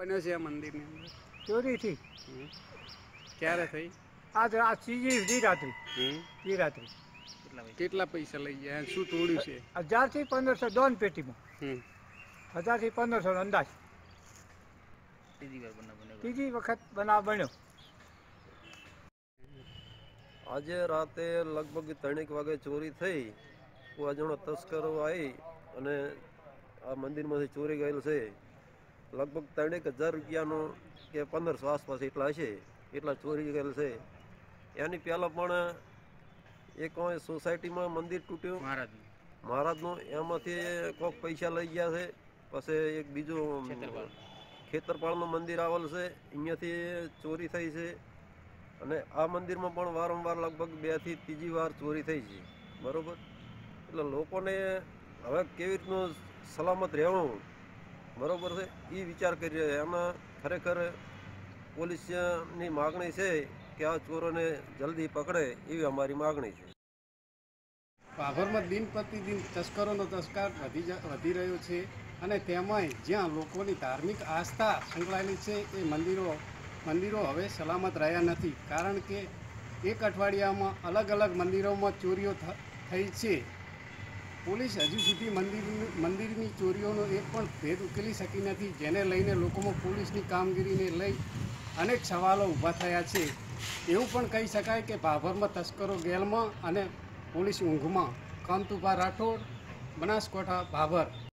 બન્યો છે આ મંદિરની અંદર. ચોરીથી. ક્યારે થઈ? આજ આ ત્રીજી રાત્રિ હમ. રાત્રિ કેટલા પૈસા? લઈ ગયા? શું તોડ્યું છે? હજારથી પંદરસો દોન પેટીમાં. હજારથી પંદરસો અંદાજ. ત્રીજી વખત બનાવ બન્યો. આજે રાતે લગભગ ત્રણેક વાગે ચોરી થઈ. કોઈ અજાણો તસ્કરો આવી અને આ મંદિરમાંથી ચોરી ગયેલ છે. લગભગ ત્રણેક હજાર રૂપિયાનું કે પંદરસો આસપાસ એટલા હશે એટલા ચોરી ગયેલ છે. એની પહેલાં પણ એક સોસાયટીમાં મંદિર તૂટ્યું. મહારાજનું. એમાંથી કોઈક પૈસા લઈ ગયા છે પછી એક બીજું ખેતરપાળનું મંદિર આવેલ છે અહીંયાથી ચોરી થઈ છે. અને આ મંદિરમાં પણ વારંવાર લગભગ બેથી ત્રીજી વાર ચોરી થઈ છે. બરોબર? એટલે લોકોને હવે કેવી રીતનું સલામત રહેવું? બરોબર છે? એ વિચાર કરી રહ્યા એમાં ખરેખર પોલીસની માગણી છે કે આ ચોરોને જલ્દી પકડે એવી અમારી માગણી છે. પાભરમાં દિન પ્રતિદિન તસ્કરોનો તસ્કાર વધી વધી રહ્યો છે અને તેમાંય જ્યાં લોકોની ધાર્મિક આસ્થા સંકળાયેલી છે એ મંદિરો મંદિરો હવે સલામત રહ્યા નથી. કારણ કે એક અઠવાડિયામાં અલગ અલગ મંદિરોમાં ચોરીઓ થઈ છે. પોલીસ હજુ સુધી મંદિરની મંદિરની ચોરીઓનો એક પણ ભેદ ઉકેલી શકી નથી, જેને લઈને લોકોમાં પોલીસની કામગીરીને લઈ અનેક સવાલો ઊભા થયા છે. એવું પણ કહી શકાય કે ભાભરમાં તસ્કરો ગેલમાં અને પોલીસ ઊંઘમાં. કાંતુભા રાઠોડ, બનાસકોઠા, ભાભર.